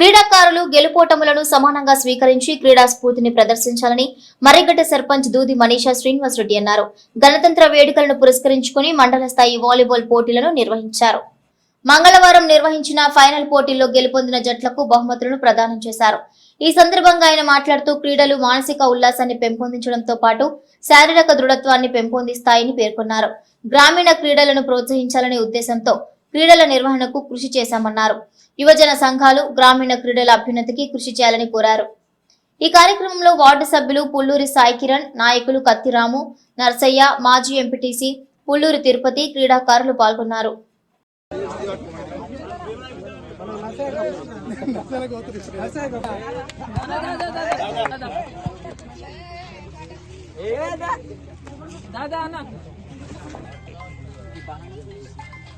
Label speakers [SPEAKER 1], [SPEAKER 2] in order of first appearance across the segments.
[SPEAKER 1] క్రీడాకారులు గెలుపోటములను సమానంగా స్వీకరించి క్రీడా స్ఫూర్తిని ప్రదర్శించాలని మర్రిగడ్డ సర్పంచ్ దూది మనీషా శ్రీనివాస్ రెడ్డి అన్నారు. గణతంత్ర వేడుకలను పురస్కరించుకుని మండల స్థాయి వాలీబాల్ పోటీలను నిర్వహించారు. మంగళవారం నిర్వహించిన ఫైనల్ పోటీల్లో గెలుపొందిన జట్లకు బహుమతులను ప్రదానం చేశారు. ఈ సందర్భంగా ఆయన మాట్లాడుతూ క్రీడలు మానసిక ఉల్లాసాన్ని పెంపొందించడంతో పాటు శారీరక దృఢత్వాన్ని పెంపొందిస్తాయని పేర్కొన్నారు. గ్రామీణ క్రీడలను ప్రోత్సహించాలనే ఉద్దేశంతో క్రీడల నిర్వహణకు కృషి చేశామన్నారు యువజన సంఘాలు గ్రామీణ క్రీడల అభ్యున్నతికి కృషి చేయాలని కోరారు ఈ కార్యక్రమంలో వార్డు సభ్యులు పుల్లూరి సాయి కిరణ్ నాయకులు కత్తిరాము నర్సయ్య మాజీ ఎంపీటీసీ పుల్లూరి తిరుపతి క్రీడాకారులు పాల్గొన్నారు
[SPEAKER 2] దాదా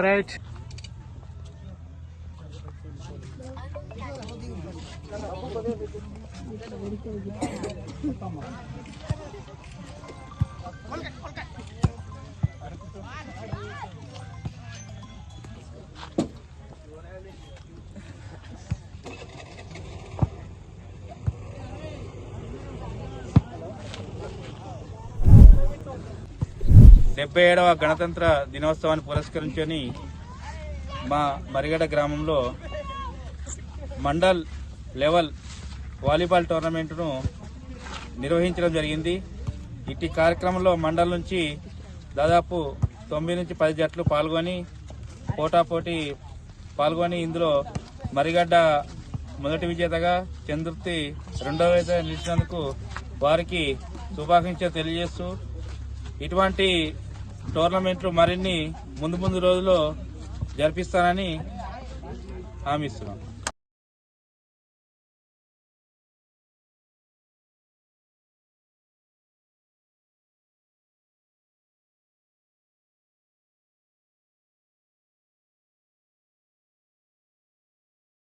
[SPEAKER 2] రైట్
[SPEAKER 3] డెబ్బై ఏడవ గణతంత్ర దినోత్సవాన్ని పురస్కరించుకొని మా మరిగడ గ్రామంలో మండల్ లెవెల్ వాలీబాల్ టోర్నమెంట్ను నిర్వహించడం జరిగింది. ఇట్టి కార్యక్రమంలో మండల్ నుంచి దాదాపు తొమ్మిది నుంచి పది జట్లు పాల్గొని పోటాపోటీ పాల్గొని ఇందులో మరిగడ్డ మొదటి విజేతగా చంద్రుతి రెండవ విజేత నిలిచినందుకు వారికి శుభాకాంక్షలు తెలియజేస్తూ ఇటువంటి టోర్నమెంట్లు మరిన్ని ముందు ముందు రోజుల్లో జరిపిస్తానని హామీ ఇస్తున్నాం.